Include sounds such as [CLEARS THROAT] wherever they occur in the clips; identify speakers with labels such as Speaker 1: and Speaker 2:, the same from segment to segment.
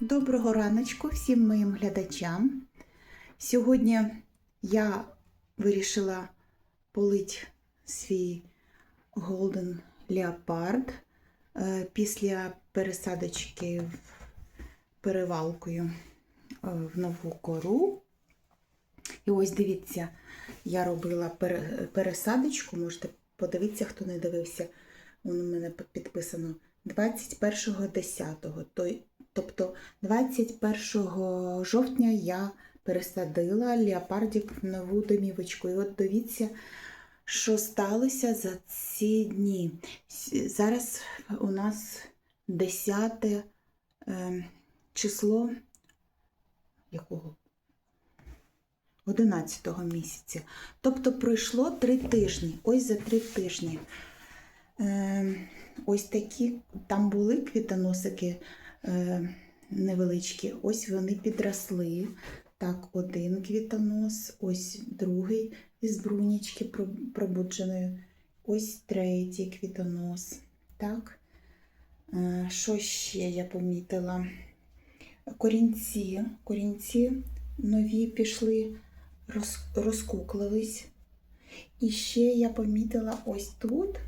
Speaker 1: Доброго раночку всім моїм глядачам. Сьогодні я вирішила полити свій Golden Leopard е, після пересадочки перевалкою е, в нову кору. І ось дивіться, я робила пересадочку, можете подивитися, хто не дивився. Воно в мене підписано 21.10. Тобто 21 жовтня я пересадила леопардик в нову домівочку. І от дивіться, що сталося за ці дні. Зараз у нас 10 е, число якого? 11 місяця. Тобто пройшло три тижні. Ось за три тижні. Е, ось такі там були квітоносики невеличкі. Ось вони підросли. Так, один квітонос, ось другий із брунічки про- пробудженої, ось третій квітонос. Так. Е, що ще я помітила? Корінці, корінці нові пішли, роз, розкуклились. І ще я помітила ось тут.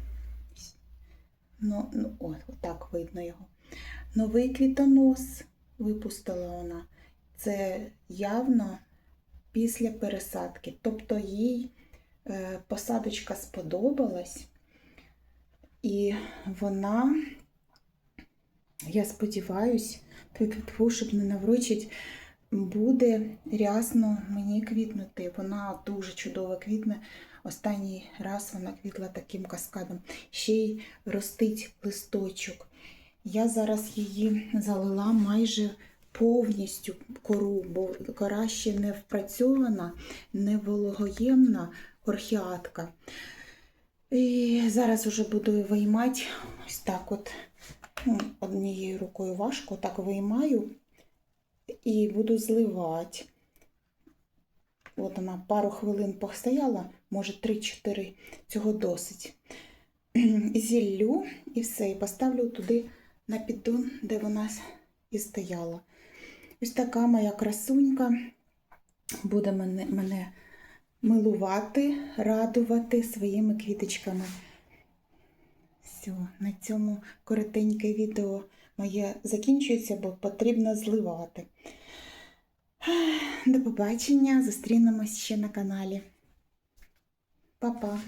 Speaker 1: Ну, ну от, так видно його. Новий квітонос випустила вона. Це явно після пересадки. Тобто їй е, посадочка сподобалась, і вона, я сподіваюсь, тьфу, щоб не наврочить, буде рясно мені квітнути. Вона дуже чудово квітне. Останній раз вона квітла таким каскадом. Ще й ростить листочок. Я зараз її залила майже повністю кору, бо кора ще не впрацьована, не вологоємна орхіатка. І зараз вже буду виймати ось так от. Ну, однією рукою важко, так виймаю і буду зливати. От вона пару хвилин постояла, може 3-4, цього досить. [CLEARS THROAT] Зіллю і все, і поставлю туди на піддон, де вона і стояла. Ось така моя красунька буде мене, мене милувати, радувати своїми квіточками. Все, на цьому коротеньке відео моє закінчується, бо потрібно зливати. До побачення, зустрінемось ще на каналі. Па-па!